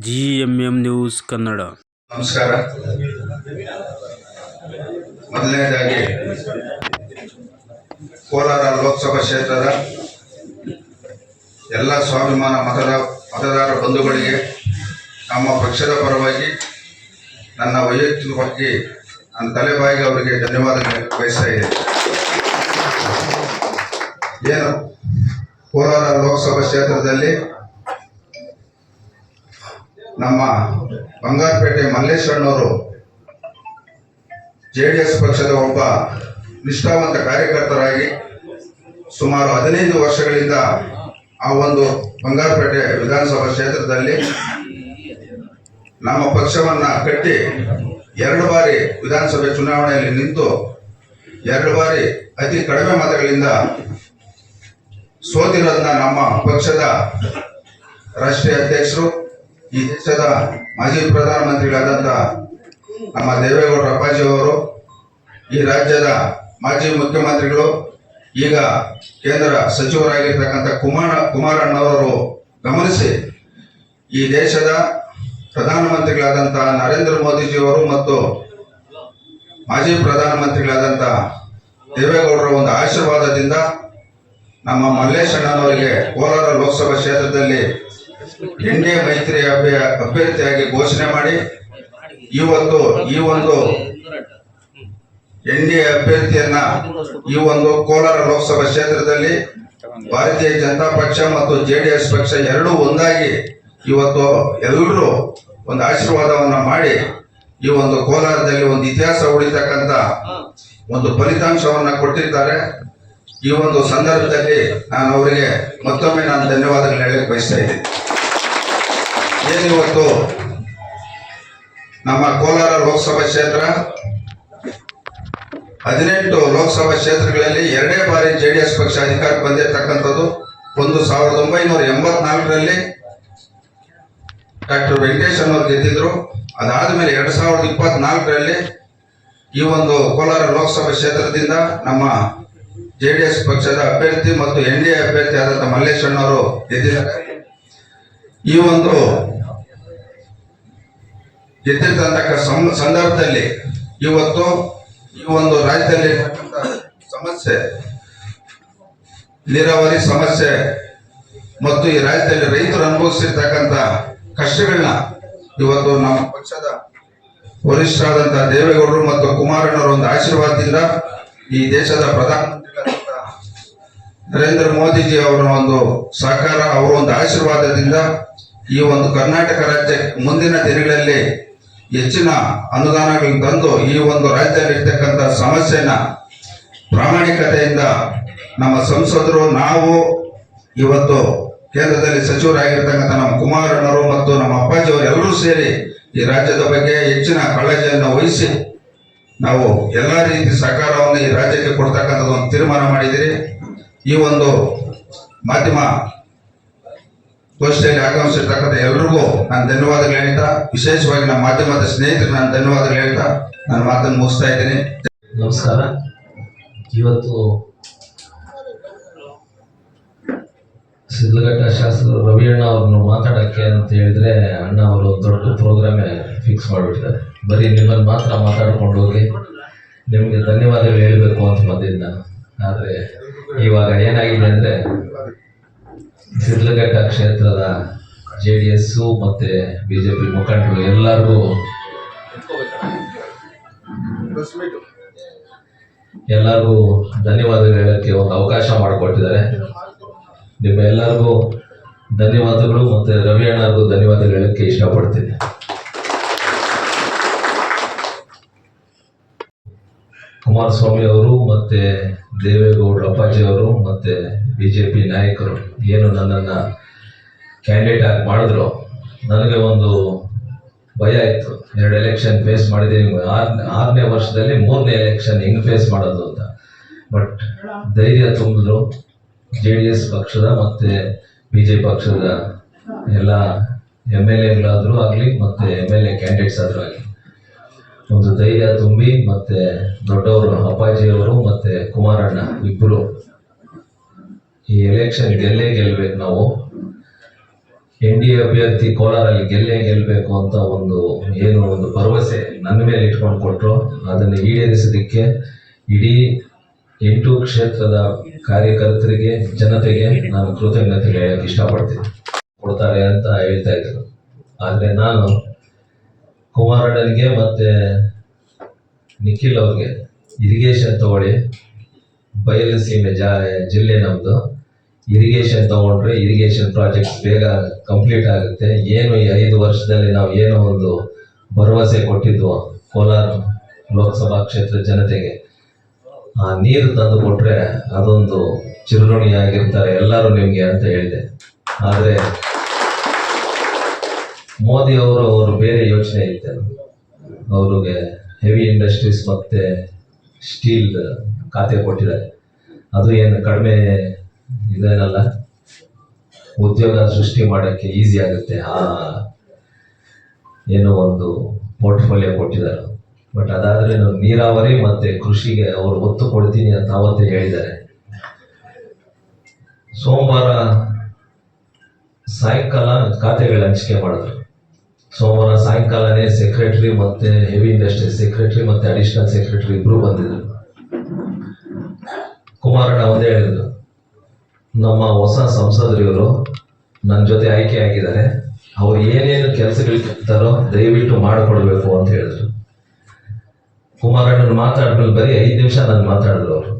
G M M news Kannada. ನಮಸ್ಕಾರ. ಮೊದಲನೇದಾಗಿ, ಕೋಲಾರ ಲೋಕಸಭಾ ಕ್ಷೇತ್ರದ ಎಲ್ಲ ಸ್ವಾಭಿಮಾನ ಮತದ ಮತದಾರ ಬಂಧುಗಳಿಗೆ ನಮ್ಮ ಪಕ್ಷದ ಪರವಾಗಿ ನನ್ನ ವೈಯಕ್ತಿಕವಾಗಿ ನನ್ನ ತಲೆಬಾಯಿಗೆ ಅವರಿಗೆ ಧನ್ಯವಾದಗಳು ಬಯಸ್ತಾ ಇದೆ ಏನು? ಕೋಲಾರ ಲೋಕಸಭಾ ಕ್ಷೇತ್ರದಲ್ಲಿ ನಮ್ಮ ಬಂಗಾರಪೇಟೆ ಮಲ್ಲೇಶ್ವರನವರು ಜೆ ಡಿ ಎಸ್ ಪಕ್ಷದ ಒಬ್ಬ ನಿಷ್ಠಾವಂತ ಕಾರ್ಯಕರ್ತರಾಗಿ ಸುಮಾರು ಹದಿನೈದು ವರ್ಷಗಳಿಂದ ಆ ಒಂದು ಬಂಗಾರಪೇಟೆ ವಿಧಾನಸಭಾ ಕ್ಷೇತ್ರದಲ್ಲಿ ನಮ್ಮ ಪಕ್ಷವನ್ನು ಕಟ್ಟಿ ಎರಡು ಬಾರಿ ವಿಧಾನಸಭೆ ಚುನಾವಣೆಯಲ್ಲಿ ನಿಂತು ಎರಡು ಬಾರಿ ಅತಿ ಕಡಿಮೆ ಮತಗಳಿಂದ ಸೋತಿರೋದನ್ನ ನಮ್ಮ ಪಕ್ಷದ ರಾಷ್ಟ್ರೀಯ ಅಧ್ಯಕ್ಷರು ಈ ದೇಶದ ಮಾಜಿ ಪ್ರಧಾನಮಂತ್ರಿಗಳಾದಂಥ ನಮ್ಮ ದೇವೇಗೌಡರ ಅಪ್ಪಾಜಿ ಅವರು, ಈ ರಾಜ್ಯದ ಮಾಜಿ ಮುಖ್ಯಮಂತ್ರಿಗಳು, ಈಗ ಕೇಂದ್ರ ಸಚಿವರಾಗಿರ್ತಕ್ಕಂಥ ಕುಮಾರ ಕುಮಾರಣ್ಣವರು ಗಮನಿಸಿ, ಈ ದೇಶದ ಪ್ರಧಾನಮಂತ್ರಿಗಳಾದಂಥ ನರೇಂದ್ರ ಮೋದಿಜಿಯವರು ಮತ್ತು ಮಾಜಿ ಪ್ರಧಾನಮಂತ್ರಿಗಳಾದಂಥ ದೇವೇಗೌಡರ ಒಂದು ಆಶೀರ್ವಾದದಿಂದ ನಮ್ಮ ಮಲ್ಲೇಶಣ್ಣನವರಿಗೆ ಕೋಲಾರ ಲೋಕಸಭಾ ಕ್ಷೇತ್ರದಲ್ಲಿ ಎನ್ ಡಿ ಎ ಮೈತ್ರಿ ಅಭ್ಯ, ಅಭ್ಯರ್ಥಿಯಾಗಿ ಘೋಷಣೆ ಮಾಡಿ, ಇವತ್ತು ಈ ಒಂದು ಎನ್ ಡಿ ಎ ಅಭ್ಯರ್ಥಿಯನ್ನ ಈ ಒಂದು ಕೋಲಾರ ಲೋಕಸಭಾ ಕ್ಷೇತ್ರದಲ್ಲಿ ಭಾರತೀಯ ಜನತಾ ಪಕ್ಷ ಮತ್ತು ಜೆ ಡಿ ಎಸ್ ಪಕ್ಷ ಎರಡೂ ಒಂದಾಗಿ ಇವತ್ತು ಎಲ್ಲರೂ ಒಂದು ಆಶೀರ್ವಾದವನ್ನ ಮಾಡಿ ಈ ಒಂದು ಕೋಲಾರದಲ್ಲಿ ಒಂದು ಇತಿಹಾಸ ಉಳಿತಕ್ಕಂತ ಒಂದು ಫಲಿತಾಂಶವನ್ನ ಕೊಟ್ಟಿದ್ದಾರೆ. ಈ ಒಂದು ಸಂದರ್ಭದಲ್ಲಿ ನಾನು ಅವರಿಗೆ ಮತ್ತೊಮ್ಮೆ ನಾನು ಧನ್ಯವಾದಗಳು ಹೇಳಕ್ಕೆ ಬಯಸ್ತಾ ಇದ್ದೀನಿ. ಏನಿವತ್ತು ನಮ್ಮ ಕೋಲಾರ ಲೋಕಸಭಾ ಕ್ಷೇತ್ರ. ಹದಿನೆಂಟು ಲೋಕಸಭಾ ಕ್ಷೇತ್ರಗಳಲ್ಲಿ ಎರಡೇ ಬಾರಿ ಜೆ ಡಿ ಎಸ್ ಪಕ್ಷ ಅಧಿಕಾರಕ್ಕೆ ಬಂದಿರತಕ್ಕಂಥದ್ದು ಒಂದು ಸಾವಿರದ ಒಂಬೈನೂರ ಎಂಬತ್ನಾಲ್ಕರಲ್ಲಿ ಡಾಕ್ಟರ್ ವೆಂಕಟೇಶ್ ಅನ್ನೋರು ಗೆದ್ದಿದ್ರು. ಅದಾದ್ಮೇಲೆ ಎರಡ್ ಸಾವಿರದ ಇಪ್ಪತ್ನಾಲ್ಕರಲ್ಲಿ ಈ ಒಂದು ಕೋಲಾರ ಲೋಕಸಭಾ ಕ್ಷೇತ್ರದಿಂದ ನಮ್ಮ ಜೆ ಡಿ ಎಸ್ ಪಕ್ಷದ ಅಭ್ಯರ್ಥಿ ಮತ್ತು ಎನ್ ಡಿ ಎ ಅಭ್ಯರ್ಥಿ ಆದಂಥ ಮಲ್ಲೇಶ್ ಅಣ್ಣವರು ಗೆದ್ದಿದ್ದಾರೆ. ಈ ಒಂದು ಗೆದ್ದಿರ್ತಕ್ಕಂಥ ಸಂದರ್ಭದಲ್ಲಿ ಇವತ್ತು ಈ ಒಂದು ರಾಜ್ಯದಲ್ಲಿ ಇರ್ತಕ್ಕಂಥ ಸಮಸ್ಯೆ, ನೀರಾವರಿ ಸಮಸ್ಯೆ ಮತ್ತು ಈ ರಾಜ್ಯದಲ್ಲಿ ರೈತರು ಅನುಭವಿಸಿರ್ತಕ್ಕಂಥ ಕಷ್ಟಗಳನ್ನ ಇವತ್ತು ನಮ್ಮ ಪಕ್ಷದ ವರಿಷ್ಠರಾದಂತಹ ದೇವೇಗೌಡರು ಮತ್ತು ಕುಮಾರಣ್ಣವರ ಒಂದು ಆಶೀರ್ವಾದದಿಂದ ಈ ದೇಶದ ಪ್ರಧಾನಮಂತ್ರಿಗಳಾದಂತಹ ನರೇಂದ್ರ ಮೋದಿಜಿ ಅವರ ಒಂದು ಸಹಕಾರ, ಅವರ ಒಂದು ಆಶೀರ್ವಾದದಿಂದ ಈ ಒಂದು ಕರ್ನಾಟಕ ರಾಜ್ಯ ಮುಂದಿನ ದಿನಗಳಲ್ಲಿ ಹೆಚ್ಚಿನ ಅನುದಾನಗಳನ್ನು ತಂದು ಈ ಒಂದು ರಾಜ್ಯದಲ್ಲಿ ಇರ್ತಕ್ಕಂಥ ಸಮಸ್ಯೆನ ಪ್ರಾಮಾಣಿಕತೆಯಿಂದ ನಮ್ಮ ಸಂಸದರು, ನಾವು ಇವತ್ತು ಕೇಂದ್ರದಲ್ಲಿ ಸಚಿವರಾಗಿರ್ತಕ್ಕಂಥ ನಮ್ಮ ಕುಮಾರಣ್ಣರು ಮತ್ತು ನಮ್ಮ ಅಪ್ಪಾಜಿಯವರು ಎಲ್ಲರೂ ಸೇರಿ ಈ ರಾಜ್ಯದ ಬಗ್ಗೆ ಹೆಚ್ಚಿನ ಕಾಳಜಿಯನ್ನು ವಹಿಸಿ ನಾವು ಎಲ್ಲ ರೀತಿ ಸಹಕಾರವನ್ನು ಈ ರಾಜ್ಯಕ್ಕೆ ಕೊಡ್ತಕ್ಕಂಥದ್ದು ಒಂದು ತೀರ್ಮಾನ ಮಾಡಿದಿರಿ ಈ ಒಂದು ಮಾಧ್ಯಮ ಗೋಷ್ಠಿಯಲ್ಲಿ ಆಗಮಿಸಿರ್ತಕ್ಕಂಥ ಎಲ್ರಿಗೂ ನಾನು ಧನ್ಯವಾದಗಳು ಹೇಳ್ತಾ, ವಿಶೇಷವಾಗಿ ನಮ್ಮ ಮಾಧ್ಯಮದ ಸ್ನೇಹಿತರು ನಾನು ಧನ್ಯವಾದಗಳು ಹೇಳ್ತಾ, ನನ್ನ ಮಾತನ್ನು ಮುಗಿಸ್ತಾ ಇದ್ದೀನಿ. ನಮಸ್ಕಾರ. ಇವತ್ತು ಸಿದ್ಧಘಟ್ಟ ಶಾಸಕ ರವಿಯಣ್ಣ ಅವ್ರನ್ನ ಮಾತಾಡಕ್ಕೆ ಅಂತ ಹೇಳಿದ್ರೆ ಅಣ್ಣ ಅವರು ದೊಡ್ಡ ಪ್ರೋಗ್ರಾಮೇ ಫಿಕ್ಸ್ ಮಾಡಿಬಿಟ್ಟಿದ್ದಾರೆ. ಬರೀ ನಿಮ್ಮನ್ನು ಮಾತ್ರ ಮಾತಾಡ್ಕೊಂಡು ಹೋಗಿ ನಿಮಗೆ ಧನ್ಯವಾದಗಳು ಹೇಳಬೇಕು ಅಂತ ಬಂದಿದ್ದ ಆದರೆ ಇವಾಗ ಏನಾಗಿದೆ ಅಂದರೆ ಸಿದ್ಲಘಟ್ಟ ಕ್ಷೇತ್ರದ ಜೆ ಡಿ ಎಸ್ಸು ಮತ್ತು ಬಿ ಜೆ ಪಿ ಮುಖಂಡರು ಎಲ್ಲರಿಗೂ ಎಲ್ಲರಿಗೂ ಧನ್ಯವಾದಗಳು ಹೇಳಕ್ಕೆ ಒಂದು ಅವಕಾಶ ಮಾಡಿಕೊಟ್ಟಿದ್ದಾರೆ. ನಿಮ್ಮ ಎಲ್ಲರಿಗೂ ಧನ್ಯವಾದಗಳು ಮತ್ತೆ ರವಿ ಅಣ್ಣರಿಗೂ ಧನ್ಯವಾದಗಳು ಹೇಳೋಕ್ಕೆ ಇಷ್ಟಪಡ್ತೀನಿ. ಕುಮಾರಸ್ವಾಮಿ ಅವರು ಮತ್ತೆ ದೇವೇಗೌಡ ಅಪ್ಪಾಜಿ ಅವರು ಮತ್ತೆ ಬಿಜೆಪಿ ನಾಯಕರು ಏನು ನನ್ನನ್ನು ಕ್ಯಾಂಡಿಡೇಟ್ ಆಗಿ ಮಾಡಿದ್ರು, ನನಗೆ ಒಂದು ಭಯ ಇತ್ತು. ಎರಡು ಎಲೆಕ್ಷನ್ ಫೇಸ್ ಮಾಡಿದ್ದೀನಿ ಆರನೇ ಆರನೇ ವರ್ಷದಲ್ಲಿ ಮೂರನೇ ಎಲೆಕ್ಷನ್ ಹೆಂಗೆ ಫೇಸ್ ಮಾಡೋದು ಅಂತ. ಬಟ್ ಧೈರ್ಯ ತುಂಬಿದ್ರು, ಜೆ ಡಿ ಎಸ್ ಪಕ್ಷದ ಮತ್ತೆ ಬಿ ಜೆ ಪಕ್ಷದ ಎಲ್ಲ ಎಂ ಎಲ್ ಎಗಳಾದರೂ ಆಗಲಿ ಮತ್ತೆ ಎಂ ಎಲ್ ಎ ಕ್ಯಾಂಡಿಡೇಟ್ಸ್ ಆದರೂ ಆಗಲಿ. ಒಂದು ಧೈರ್ಯ ತುಂಬಿ ಮತ್ತೆ ದೊಡ್ಡವರು ಅಪ್ಪಾಜಿಯವರು ಮತ್ತೆ ಕುಮಾರಣ್ಣ ಇಬ್ಬರು ಈ ಎಲೆಕ್ಷನ್ ಗೆಲ್ಲೇ ಗೆಲ್ಬೇಕು ನಾವು. ಎನ್ ಡಿ ಎ ಅಭ್ಯರ್ಥಿ ಕೋಲಾರಲ್ಲಿ ಗೆಲ್ಲೇ ಗೆಲ್ಲಬೇಕು ಅಂತ ಒಂದು ಏನು ಒಂದು ಭರವಸೆ ನನ್ನ ಮೇಲೆ ಇಟ್ಕೊಂಡು ಕೊಟ್ಟರು ಅದನ್ನು ಈಡೇರಿಸೋದಕ್ಕೆ ಇಡೀ ಎಂಟು ಕ್ಷೇತ್ರದ ಕಾರ್ಯಕರ್ತರಿಗೆ, ಜನತೆಗೆ ನಾನು ಕೃತಜ್ಞತೆ ಹೇಳಕ್ಕೆ ಇಷ್ಟಪಡ್ತೀನಿ. ಕೊಡ್ತಾರೆ ಅಂತ ಹೇಳ್ತಾ ಇದ್ರು. ಆದರೆ ನಾನು ಕುಮಾರಣ್ಣನಿಗೆ ಮತ್ತೆ ನಿಖಿಲ್ ಅವ್ರಿಗೆ ಇರಿಗೇಷನ್ ತಗೊಳ್ಳಿ. ಬಯಲು ಸೀಮೆ ಜಾ, ಜಿಲ್ಲೆ ನಮ್ಮದು ಇರಿಗೇಷನ್ ತಗೊಂಡ್ರೆ ಇರಿಗೇಷನ್ ಪ್ರಾಜೆಕ್ಟ್ ಬೇಗ ಕಂಪ್ಲೀಟ್ ಆಗುತ್ತೆ. ಏನು ಈ ಐದು ವರ್ಷದಲ್ಲಿ ನಾವು ಏನೋ ಒಂದು ಭರವಸೆ ಕೊಟ್ಟಿದ್ವು ಕೋಲಾರ ಲೋಕಸಭಾ ಕ್ಷೇತ್ರ ಜನತೆಗೆ. ಆ ನೀರು ತಂದು ಕೊಟ್ರೆ ಅದೊಂದು ಚಿರುರುಣಿಯಾಗಿರ್ತಾರೆ ಎಲ್ಲರೂ ನಿಮಗೆ ಅಂತ ಹೇಳಿದೆ. ಆದರೆ ಮೋದಿ ಅವರು ಅವರು ಬೇರೆ ಯೋಚನೆ ಐತೆ. ಅವ್ರಿಗೆ ಹೆವಿ ಇಂಡಸ್ಟ್ರೀಸ್ ಮತ್ತೆ ಸ್ಟೀಲ್ ಖಾತೆ ಕೊಟ್ಟಿದ್ದಾರೆ. ಅದು ಏನು ಕಡಿಮೆ ಇದೇನಲ್ಲ? ಉದ್ಯೋಗ ಸೃಷ್ಟಿ ಮಾಡೋಕ್ಕೆ ಈಸಿ ಆಗುತ್ತೆ. ಆ, ಏನೋ ಒಂದು ಪೋರ್ಟ್ಫೋಲಿಯೋ ಕೊಟ್ಟಿದ್ದಾರೆ. ಬಟ್ ಅದಾದ್ರೆ ನೀರಾವರಿ ಮತ್ತೆ ಕೃಷಿಗೆ ಅವರು ಒತ್ತು ಕೊಡ್ತೀನಿ ಅಂತ ಅವತ್ತೇ ಹೇಳಿದ್ದಾರೆ. ಸೋಮವಾರ ಸಾಯಂಕಾಲ ಖಾತೆಗಳ ಹಂಚಿಕೆ ಮಾಡಿದ್ರು. ಸೋಮವಾರ ಸಾಯಂಕಾಲನೇ ಸೆಕ್ರೆಟರಿ ಮತ್ತೆ ಹೆವಿ ಇಂಡಸ್ಟ್ರಿ ಸೆಕ್ರೆಟರಿ ಮತ್ತೆ ಅಡಿಷನಲ್ ಸೆಕ್ರೆಟರಿ ಇಬ್ರು ಬಂದಿದ್ರು. ಕುಮಾರಣ್ಣ ಒಂದೇ ಹೇಳಿದ್ರು, ನಮ್ಮ ಹೊಸ ಸಂಸದರು ನನ್ನ ಜೊತೆ ಆಯ್ಕೆ ಆಗಿದ್ದಾರೆ. ಅವ್ರು ಏನೇನು ಕೆಲಸಗಳಿರ್ತಾರೋ ದಯವಿಟ್ಟು ಮಾಡಿಕೊಡ್ಬೇಕು ಅಂತ ಹೇಳಿದ್ರು. ಕುಮಾರಣ್ಣನ ಮಾತಾಡ್ಮೇಲೆ ಬರೀ ಐದು ನಿಮಿಷ ನಾನು ಮಾತಾಡಿದ್ರು ಅವರು.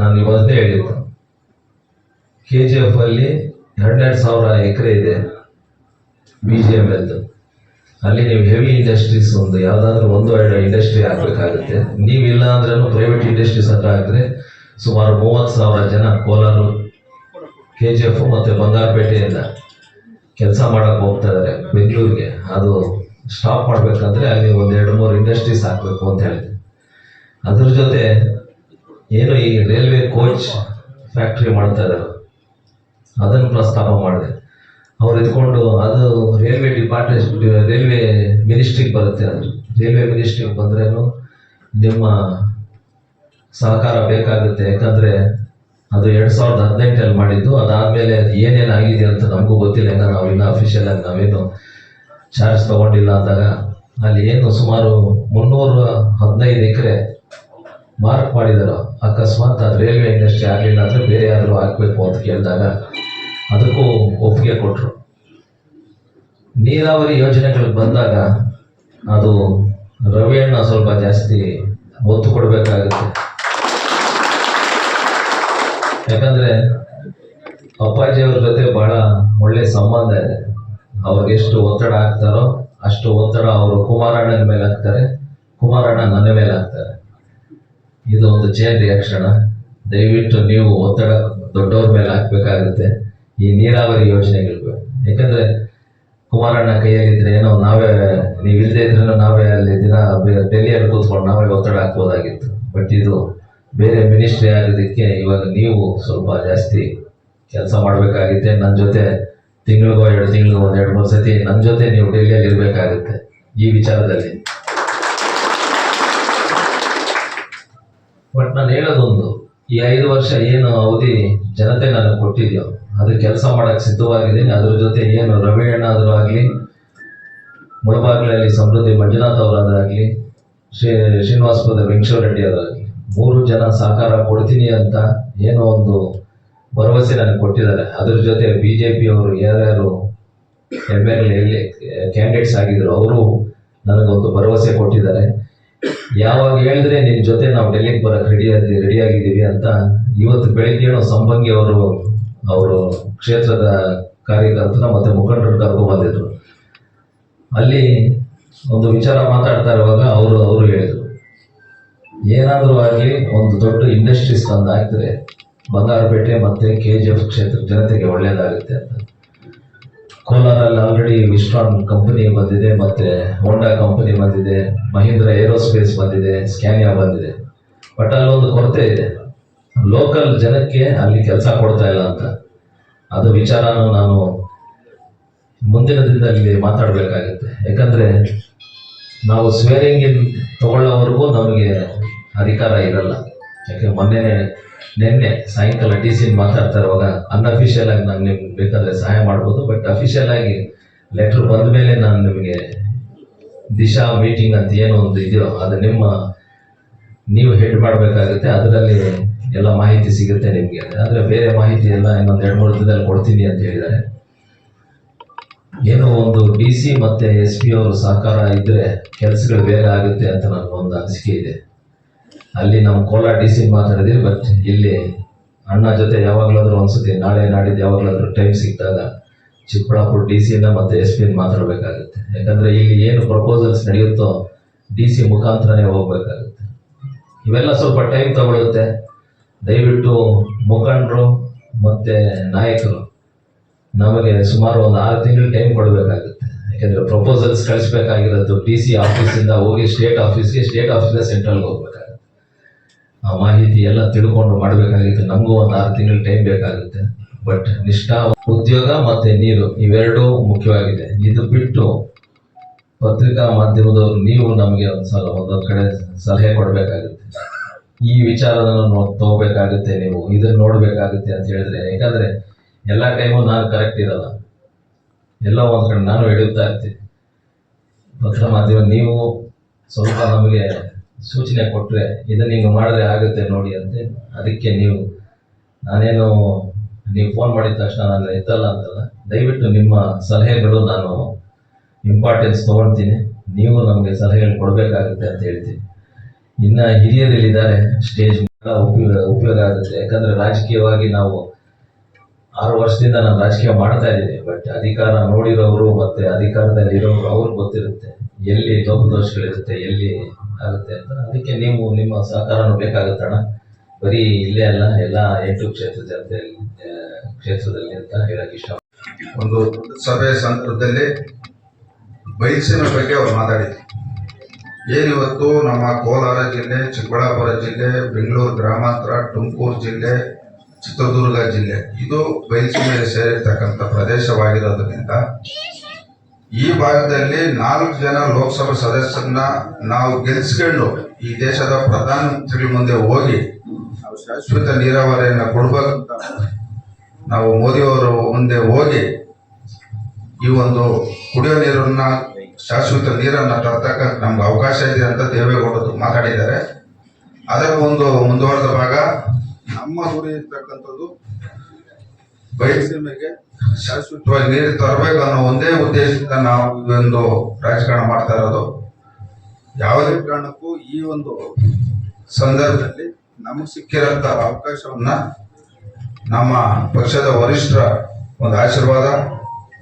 ನಾನು ಇವತ್ತೇ ಹೇಳಿದ್ದು, ಕೆ ಜಿ ಎಫ್ ಅಲ್ಲಿ ಎರಡೆರಡು ಸಾವಿರ ಎಕರೆ ಇದೆ ಬಿ ಜಿ ಎಂ ಎಲ್ದು. ಅಲ್ಲಿ ನೀವು ಹೆವಿ ಇಂಡಸ್ಟ್ರೀಸ್ ಒಂದು ಯಾವ್ದಾದ್ರು ಒಂದು ಎರಡು ಇಂಡಸ್ಟ್ರಿ ಹಾಕ್ಬೇಕಾಗುತ್ತೆ ನೀವಿಲ್ಲ ಅಂದ್ರೂ ಪ್ರೈವೇಟ್ ಇಂಡಸ್ಟ್ರೀಸ್ ಹತ್ರ ಹಾಕಿದ್ರೆ ಸುಮಾರು ಮೂವತ್ತು ಸಾವಿರ ಜನ ಕೋಲಾರ ಕೆ ಜಿ ಎಫ್ ಮತ್ತು ಬಂಗಾರಪೇಟೆಯಿಂದ ಕೆಲಸ ಮಾಡೋಕೆ ಹೋಗ್ತಾ ಇದಾರೆ ಬೆಂಗಳೂರಿಗೆ. ಅದು ಸ್ಟಾಪ್ ಮಾಡಬೇಕಂದ್ರೆ ಅಲ್ಲಿ ಒಂದು ಎರಡು ಮೂರು ಇಂಡಸ್ಟ್ರೀಸ್ ಹಾಕಬೇಕು ಅಂತ ಹೇಳಿದೆ ಅದ್ರ ಜೊತೆ ಏನು ಈ ರೈಲ್ವೆ ಕೋಚ್ ಫ್ಯಾಕ್ಟ್ರಿ ಮಾಡ್ತಾ ಇದ್ದಾರೆ ಅದನ್ನು ಪ್ರಸ್ತಾಪ ಮಾಡಿದೆ. ಅವ್ರು ಇದ್ಕೊಂಡು ಅದು ರೈಲ್ವೆ ಡಿಪಾರ್ಟ್ಮೆಂಟ್ ರೈಲ್ವೆ ಮಿನಿಸ್ಟ್ರಿಗೆ ಬರುತ್ತೆ ಅದು. ರೈಲ್ವೆ ಮಿನಿಸ್ಟ್ರಿಗೆ ಬಂದ್ರೇನು ನಿಮ್ಮ ಸಹಕಾರ ಬೇಕಾಗುತ್ತೆ. ಯಾಕಂದ್ರೆ ಅದು ಎರಡ್ ಸಾವಿರದ ಹದಿನೆಂಟಲ್ಲಿ ಮಾಡಿದ್ದು. ಅದಾದ್ಮೇಲೆ ಅದು ಏನೇನು ಆಗಿದೆ ಅಂತ ನಮಗೂ ಗೊತ್ತಿಲ್ಲ. ಏನೋ ನಾವು ಇನ್ನೂ ಅಫಿಷಿಯಲ್ ಆಗಿ ನಾವೇನು ಚಾರ್ಜ್ ತಗೊಂಡಿಲ್ಲ ಅಂದಾಗ ಅಲ್ಲಿ ಏನು ಸುಮಾರು ಮುನ್ನೂರ ಹದಿನೈದು ಎಕರೆ ಮಾರ್ಕ್ ಮಾಡಿದಾರೋ. ಅಕಸ್ಮಾತ್ ಅದು ರೈಲ್ವೆ ಇಂಡಸ್ಟ್ರಿ ಆಗಲಿಲ್ಲ ಅಂದರೆ ಬೇರೆ ಯಾರು ಹಾಕಬೇಕು ಅಂತ ಕೇಳಿದಾಗ ಅದಕ್ಕೂ ಒಪ್ಪಿಗೆ ಕೊಟ್ಟರು ನೀರಾವರಿ ಯೋಜನೆಗಳಿಗೆ ಬಂದಾಗ ಅದು ರವಿಯನ್ನ ಸ್ವಲ್ಪ ಜಾಸ್ತಿ ಒತ್ತು ಕೊಡಬೇಕಾಗುತ್ತೆ. ಯಾಕಂದ್ರೆ ಅಪ್ಪಾಜಿಯವ್ರ ಜೊತೆ ಬಹಳ ಒಳ್ಳೆ ಸಂಬಂಧ ಇದೆ. ಅವ್ರಿಗೆ ಎಷ್ಟು ಒತ್ತಡ ಹಾಕ್ತಾರೋ ಅಷ್ಟು ಒತ್ತಡ ಅವರು ಕುಮಾರಣ್ಣನ ಮೇಲೆ ಹಾಕ್ತಾರೆ. ಕುಮಾರಣ್ಣ ನನ್ನ ಮೇಲೆ ಹಾಕ್ತಾರೆ. ಇದು ಒಂದು ಚೇನ್ ರಿಯಾಕ್ಷನ್ ದಯವಿಟ್ಟು ನೀವು ಒತ್ತಡ ದೊಡ್ಡವ್ರ ಮೇಲೆ ಹಾಕ್ಬೇಕಾಗುತ್ತೆ. ಈ ನೀರಾವರಿ ಯೋಜನೆಗಳಿಗೆ ಯಾಕಂದ್ರೆ ಕುಮಾರಣ್ಣ ಕೈಯಲ್ಲಿದ್ರೆ ಏನೋ ನಾವೇ, ನೀವು ಇಲ್ಲದೆ ಇದ್ರೂ ನಾವೇ ಅಲ್ಲಿ ದಿನ ಡೆಲ್ಲಿಯಲ್ಲಿ ಕೂತ್ಕೊಂಡು ನಾವೇ ಒತ್ತಡ ಹಾಕ್ಬೋದಾಗಿತ್ತು. ಬಟ್ ಇದು ಬೇರೆ ಮಿನಿಸ್ಟ್ರಿ ಆಗೋದಕ್ಕೆ ಇವಾಗ ನೀವು ಸ್ವಲ್ಪ ಜಾಸ್ತಿ ಕೆಲಸ ಮಾಡಬೇಕಾಗಿತ್ತೆ. ನನ್ನ ಜೊತೆ ತಿಂಗಳಿಗೋ ಎರಡು ತಿಂಗಳಿಗೋ ಒಂದು ಎರಡು ಮೂರು ಸತಿ ನನ್ನ ಜೊತೆ ನೀವು ಡೆಲ್ಲಿಯಲ್ಲಿ ಇರಬೇಕಾಗುತ್ತೆ ಈ ವಿಚಾರದಲ್ಲಿ. ಬಟ್ ನಾನು ಹೇಳೋದೊಂದು, ಈ ಐದು ವರ್ಷ ಏನು ಅವಧಿ ಜನತೆ ನನಗೆ ಕೊಟ್ಟಿದೆಯೋ ಅದು ಕೆಲಸ ಮಾಡಕ್ಕೆ ಸಿದ್ಧವಾಗಿದ್ದೀನಿ ಅದ್ರ ಜೊತೆ ಏನು ರವಿಯಣ್ಣ ಆದರೂ ಆಗಲಿ, ಮುಳಬಾಗಿಲಲ್ಲಿ ಸಮೃದ್ಧಿ ಮಂಜುನಾಥ್ ಅವರಾದಾಗಲಿ ಶ್ರೀ ಶ್ರೀನಿವಾಸಪುರದ ವೆಂಕಟೇಶ್ವರ ರೆಡ್ಡಿ ಅವರಾಗಲಿ ಮೂರು ಜನ ಸಹಕಾರ ಕೊಡ್ತೀನಿ ಅಂತ ಏನೋ ಒಂದು ಭರವಸೆ ನನಗೆ ಕೊಟ್ಟಿದ್ದಾರೆ. ಅದ್ರ ಜೊತೆ ಬಿ ಜೆ ಪಿ ಅವರು ಯಾರ್ಯಾರು ಎಂ ಎಲ್ ಎಲ್ಲಿ ಕ್ಯಾಂಡಿಡೇಟ್ಸ್ ಆಗಿದ್ರು, ಅವರು ನನಗೊಂದು ಭರವಸೆ ಕೊಟ್ಟಿದ್ದಾರೆ. ಯಾವಾಗ ಹೇಳಿದ್ರೆ ನಿನ್ನ ಜೊತೆ ನಾವು ಡೆಲ್ಲಿಗೆ ಬರಕ್ಕೆ ರೆಡಿ ರೆಡಿ ಆಗಿದ್ದೀವಿ ಅಂತ ಇವತ್ತು ಬೆಳಿಗ್ಗೆನೂ ಸಂಬಂಗಿ ಅವರು ಅವರು ಕ್ಷೇತ್ರದ ಕಾರ್ಯಕರ್ತರ ಮತ್ತೆ ಮುಖಂಡರು ಕರ್ಕೊಂಡು ಬಂದಿದ್ರು ಅಲ್ಲಿ ಒಂದು ವಿಚಾರ ಮಾತಾಡ್ತಾ ಇರುವಾಗ ಅವರು ಅವರು ಹೇಳಿದರು, ಏನಾದರೂ ಆಗಲಿ ಒಂದು ದೊಡ್ಡ ಇಂಡಸ್ಟ್ರೀಸ್ ತಂದು ಬಂಗಾರಪೇಟೆ ಮತ್ತೆ ಕೆ ಜಿ ಎಫ್ ಕ್ಷೇತ್ರ ಜನತೆಗೆ ಒಳ್ಳೆಯದಾಗುತ್ತೆ ಅಂತ. ಕೋಲಾರಲ್ಲಿ ಆಲ್ರೆಡಿ ವಿಸ್ಟ್ರಾನ್ ಕಂಪನಿ ಬಂದಿದೆ, ಮತ್ತೆ ಹೋಂಡಾ ಕಂಪನಿ ಬಂದಿದೆ ಮಹೀಂದ್ರ ಏರೋಸ್ಪೇಸ್ ಬಂದಿದೆ ಸ್ಕ್ಯಾನಿಯಾ ಬಂದಿದೆ. ಬಟ್ ಅಲ್ಲೊಂದು ಕೊರತೆ ಇದೆ. ಲೋಕಲ್ ಜನಕ್ಕೆ ಅಲ್ಲಿ ಕೆಲಸ ಕೊಡ್ತಾ ಇಲ್ಲ ಅಂತ. ಅದು ವಿಚಾರನೂ ನಾನು ಮುಂದಿನ ದಿನದಲ್ಲಿ ಮಾತಾಡಬೇಕಾಗುತ್ತೆ. ಯಾಕಂದ್ರೆ ನಾವು ಸ್ವೇರಿಂಗ್ ಇನ್ ತಗೊಳ್ಳೋವರೆಗೂ ನಮಗೆ ಅಧಿಕಾರ ಇರಲ್ಲ. ಯಾಕೆ ಮೊನ್ನೆ ನಿನ್ನೆ ಸಾಯಂಕಾಲ ಟಿ ಸಿ ಮಾತಾಡ್ತಾ ಇರುವಾಗ ಅನ್ಅಫಿಷಿಯಲ್ ಆಗಿ ನಾನು ನಿಮ್ಗೆ ಬೇಕಾದ್ರೆ ಸಹಾಯ ಮಾಡ್ಬೋದು ಬಟ್ ಅಫಿಷಿಯಲ್ ಆಗಿ ಲೆಟ್ರ್ ಬಂದ ಮೇಲೆ ನಾನು ನಿಮಗೆ ದಿಶಾ ಮೀಟಿಂಗ್ ಅಂತ ಏನೋ ಒಂದು ಇದೆಯೋ, ಅದು ನಿಮ್ಮ, ನೀವು ಹೆಡ್ ಮಾಡಬೇಕಾಗುತ್ತೆ. ಅದರಲ್ಲಿ ಎಲ್ಲ ಮಾಹಿತಿ ಸಿಗುತ್ತೆ ನಿಮಗೆ ಆದರೆ ಬೇರೆ ಮಾಹಿತಿ ಎಲ್ಲ ಇನ್ನೊಂದು ಎರಡು ಮೂರು ದಿನದಲ್ಲಿ ಕೊಡ್ತೀನಿ ಅಂತ ಹೇಳಿದ್ದಾರೆ. ಏನೋ ಒಂದು ಡಿ ಸಿ ಮತ್ತೆ ಎಸ್ ಪಿ ಅವರು ಸಹಕಾರ ಇದ್ದರೆ ಕೆಲಸಗಳು ಬೇಗ ಆಗುತ್ತೆ ಅಂತ ನನಗೊಂದು ಅನಿಸಿಕೆ ಇದೆ. ಅಲ್ಲಿ ನಮ್ಮ ಕೋಲಾರ ಡಿ ಸಿ ಮಾತಾಡಿದ್ವಿ ಬಟ್ ಇಲ್ಲಿ ಅಣ್ಣ ಜೊತೆ ಯಾವಾಗಲಾದರೂ ಒಂದ್ಸತಿ, ನಾಳೆ ನಾಡಿದ್ದು ಯಾವಾಗಲಾದರೂ ಟೈಮ್ ಸಿಕ್ಕಿದಾಗ ಚಿಕ್ಕಬಳ್ಳಾಪುರ ಡಿ ಸಿನ ಮತ್ತೆ ಎಸ್ ಪಿ ಮಾತಾಡಬೇಕಾಗುತ್ತೆ. ಯಾಕಂದ್ರೆ ಇಲ್ಲಿ ಏನು ಪ್ರಪೋಸಲ್ಸ್ ನಡೆಯುತ್ತೋ ಡಿ ಸಿ ಮುಖಾಂತರನೇ ಹೋಗಬೇಕಾಗುತ್ತೆ. ಇವೆಲ್ಲ ಸ್ವಲ್ಪ ಟೈಮ್ ತಗೊಳುತ್ತೆ. ದಯವಿಟ್ಟು ಮುಖಂಡರು ಮತ್ತೆ ನಾಯಕರು, ನಮಗೆ ಸುಮಾರು ಒಂದು ಆರು ತಿಂಗಳು ಟೈಮ್ ಕೊಡಬೇಕಾಗುತ್ತೆ. ಯಾಕಂದ್ರೆ ಪ್ರಪೋಸಲ್ಸ್ ಕಳಿಸ್ಬೇಕಾಗಿರೋದು ಡಿ ಸಿ ಆಫೀಸಿಂದ ಹೋಗಿ ಸ್ಟೇಟ್ ಆಫೀಸ್ಗೆ ಸ್ಟೇಟ್ ಆಫೀಸಿಂದ ಸೆಂಟ್ರಲ್ಗೆ ಹೋಗ್ಬೇಕಾಗುತ್ತೆ. ಆ ಮಾಹಿತಿ ಎಲ್ಲ ತಿಳ್ಕೊಂಡು ಮಾಡಬೇಕಾಗಿತ್ತು. ನಮಗೂ ಒಂದು ಆರು ತಿಂಗಳು ಟೈಮ್ ಬೇಕಾಗುತ್ತೆ. ಬಟ್ ನಿಷ್ಠಾ ಉದ್ಯೋಗ ಮತ್ತೆ ನೀರು ಇವೆರಡೂ ಮುಖ್ಯವಾಗಿದೆ. ಇದು ಬಿಟ್ಟು ಪತ್ರಿಕಾ ಮಾಧ್ಯಮದವರು ನೀವು ನಮಗೆ ಒಂದು ಸಲ ಒಂದೊಂದು ಕಡೆ ಸಲಹೆ ಕೊಡಬೇಕಾಗುತ್ತೆ. ಈ ವಿಚಾರವನ್ನು ತಗೋಬೇಕಾಗುತ್ತೆ ನೀವು, ಇದನ್ನ ನೋಡ್ಬೇಕಾಗುತ್ತೆ ಅಂತ ಹೇಳಿದ್ರೆ, ಯಾಕಂದ್ರೆ ಎಲ್ಲಾ ಟೈಮು ನಾನು ಕರೆಕ್ಟ್ ಇರಲ್ಲ. ಎಲ್ಲ ಒಂದ್ ಕಡೆ ನಾನು ಹಿಡಿಯುತ್ತಾ ಇರ್ತೀನಿ. ಪತ್ರ ಮಾಧ್ಯಮ, ನೀವು ಸ್ವಲ್ಪ ನಮಗೆ ಸೂಚನೆ ಕೊಟ್ರೆ, ಇದನ್ನ ಹಿಂಗೆ ಮಾಡಿದ್ರೆ ಆಗುತ್ತೆ ನೋಡಿ ಅಂತ ಅದಕ್ಕೆ ನೀವು, ನಾನೇನು ನೀವು ಫೋನ್ ಮಾಡಿದ ತಕ್ಷಣ ನಾನು ಎತ್ತಲ್ಲ ಅಂತಲ್ಲ, ದಯವಿಟ್ಟು ನಿಮ್ಮ ಸಲಹೆಗಳು ನಾನು ಇಂಪಾರ್ಟೆನ್ಸ್ ತಗೊಳ್ತೀನಿ ನೀವು ನಮಗೆ ಸಲಹೆಗಳು ಕೊಡಬೇಕಾಗುತ್ತೆ ಅಂತ ಹೇಳ್ತೀನಿ. ಇನ್ನು ಹಿರಿಯರಲ್ಲಿದ್ದಾರೆ ಸ್ಟೇಜ್ ಉಪಯೋಗ ಉಪಯೋಗ ಆಗುತ್ತೆ. ಯಾಕಂದ್ರೆ ರಾಜಕೀಯವಾಗಿ ನಾವು ಆರು ವರ್ಷದಿಂದ ನಾನು ರಾಜಕೀಯ ಮಾಡ್ತಾ ಇದ್ದೀನಿ. ಬಟ್ ಅಧಿಕಾರ ನೋಡಿರೋರು ಮತ್ತೆ ಅಧಿಕಾರದಲ್ಲಿ ಇರೋರು ಅವ್ರಿಗೆ ಗೊತ್ತಿರುತ್ತೆ. ಎಲ್ಲಿ ಲೋಪದೋಷಗಳಿರುತ್ತೆ ಎಲ್ಲಿ ಆಗುತ್ತೆ ಅಂತ. ಅದಕ್ಕೆ ನೀವು ನಿಮ್ಮ ಸಹಕಾರನೂ ಬೇಕಾಗುತ್ತಣ್ಣ ಬರೀ ಇಲ್ಲೇ ಅಲ್ಲ, ಎಲ್ಲ ಎಂಟು ಕ್ಷೇತ್ರ ಜನತೆಯಲ್ಲಿ ಕ್ಷೇತ್ರದಲ್ಲಿ ಅಂತ ಹೇಳಕ್ ಇಷ್ಟ. ಒಂದು ಸಭೆ ಸಂದರ್ಭದಲ್ಲಿ ಬಯಸಿನ ಬಗ್ಗೆ ಅವ್ರು ಮಾತಾಡಿದ್ರು. ಏನಿವತ್ತು ನಮ್ಮ ಕೋಲಾರ ಜಿಲ್ಲೆ, ಚಿಕ್ಕಬಳ್ಳಾಪುರ ಜಿಲ್ಲೆ, ಬೆಂಗಳೂರು ಗ್ರಾಮಾಂತರ, ತುಮಕೂರು ಜಿಲ್ಲೆ, ಚಿತ್ರದುರ್ಗ ಜಿಲ್ಲೆ. ಇದು ಬಯಲುಸೀಮೆಗೆ ಸೇರಿರ್ತಕ್ಕಂಥ ಪ್ರದೇಶವಾಗಿರೋದ್ರಿಂದ ಈ ಭಾಗದಲ್ಲಿ ನಾಲ್ಕು ಜನ ಲೋಕಸಭಾ ಸದಸ್ಯರನ್ನ ನಾವು ಗೆಲ್ಸ್ಕೊಂಡು ಈ ದೇಶದ ಪ್ರಧಾನಮಂತ್ರಿ ಮುಂದೆ ಹೋಗಿ ಶಾಶ್ವತ ನೀರಾವರಿಯನ್ನು ಕೊಡ್ಬೇಕಂತ ನಾವು ಮೋದಿಯವರು ಮುಂದೆ ಹೋಗಿ ಈ ಒಂದು ಕುಡಿಯೋ ನೀರನ್ನ ಶಾಶ್ವತ ನೀರನ್ನು ತರ್ತಕ್ಕ ನಮ್ಗೆ ಅವಕಾಶ ಇದೆ ಅಂತ ದೇವೇಗೌಡರು ಮಾತಾಡಿದ್ದಾರೆ. ಅದರ ಒಂದು ಮುಂದುವರೆದ ಭಾಗ, ನಮ್ಮ ಗುರಿ ಇರ್ತಕ್ಕಂಥದ್ದು ಬಯಲುಸೀಮೆಗೆ ಶಾಶ್ವತವಾಗಿ ನೀರು ತರಬೇಕು ಅನ್ನೋ ಒಂದೇ ಉದ್ದೇಶದಿಂದ ನಾವು ಒಂದು ರಾಜಕಾರಣ ಮಾಡ್ತಾ ಇರೋದು. ಯಾವುದೇ ಕಾರಣಕ್ಕೂ ಈ ಒಂದು ಸಂದರ್ಭದಲ್ಲಿ ನಮಗೆ ಸಿಕ್ಕಿರೋಂಥ ಅವಕಾಶವನ್ನ ನಮ್ಮ ಪಕ್ಷದ ವರಿಷ್ಠರ ಒಂದು ಆಶೀರ್ವಾದ,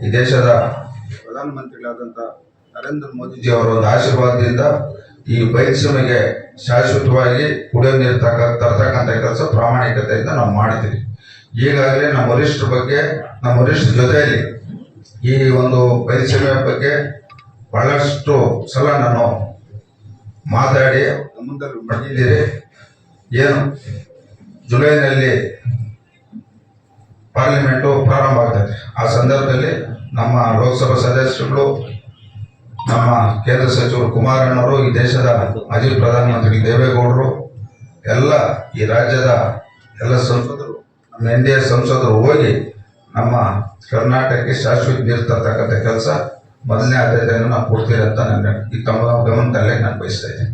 ಈ ದೇಶದ ಪ್ರಧಾನಮಂತ್ರಿಗಳಾದಂಥ ನರೇಂದ್ರ ಮೋದಿಜಿ ಅವರ ಒಂದು ಆಶೀರ್ವಾದದಿಂದ ಈ ಬಯಲುಸೀಮೆಗೆ ಶಾಶ್ವತವಾಗಿ ಕುಡಿಯೋ ನೀರು ತಕ್ಕ ತರ್ತಕ್ಕಂಥ ಕೆಲಸ ಪ್ರಾಮಾಣಿಕತೆಯಿಂದ ನಾವು ಮಾಡಿದ್ದೀವಿ ಈಗಾಗಲೇ ನಮ್ಮ ವರಿಷ್ಠರ ಬಗ್ಗೆ, ನಮ್ಮ ವರಿಷ್ಠರ ಜೊತೆಯಲ್ಲಿ ಈ ಒಂದು ಬಯಲುಸೀಮೆ ಬಗ್ಗೆ ಬಹಳಷ್ಟು ಸಲ ನಾನು ಮಾತಾಡಿ ಮುಂದಲ್ಲಿ ಮಾಡಿದ್ದೀರಿ ಏನು? ಜುಲೈನಲ್ಲಿ ಪಾರ್ಲಿಮೆಂಟು ಪ್ರಾರಂಭ ಆಗ್ತದೆ. ಆ ಸಂದರ್ಭದಲ್ಲಿ ನಮ್ಮ ಲೋಕಸಭಾ ಸದಸ್ಯರುಗಳು ನಮ್ಮ ಕೇಂದ್ರ ಸಚಿವರು ಕುಮಾರಣ್ಣವರು ಈ ದೇಶದ ಮಾಜಿ ಪ್ರಧಾನಮಂತ್ರಿ ದೇವೇಗೌಡರು, ಎಲ್ಲ ಈ ರಾಜ್ಯದ ಎಲ್ಲ ಸಂಸದರು, ನಮ್ಮ ಎನ್ ಡಿ ಎ ಸಂಸದರು ಹೋಗಿ ನಮ್ಮ ಕರ್ನಾಟಕಕ್ಕೆ ಶಾಶ್ವತ ನೀರು ತರ್ತಕ್ಕಂಥ ಕೆಲಸ ಮೊದಲನೇ ಆದ್ಯತೆಯನ್ನು ನಾವು ಕೊಡ್ತೀವಿ ಅಂತ ನನ್ನ ಈ ತಮ್ಮ ಗಮನದಲ್ಲೇ ನಾನು ಬಯಸ್ತಾ ಇದ್ದೀನಿ.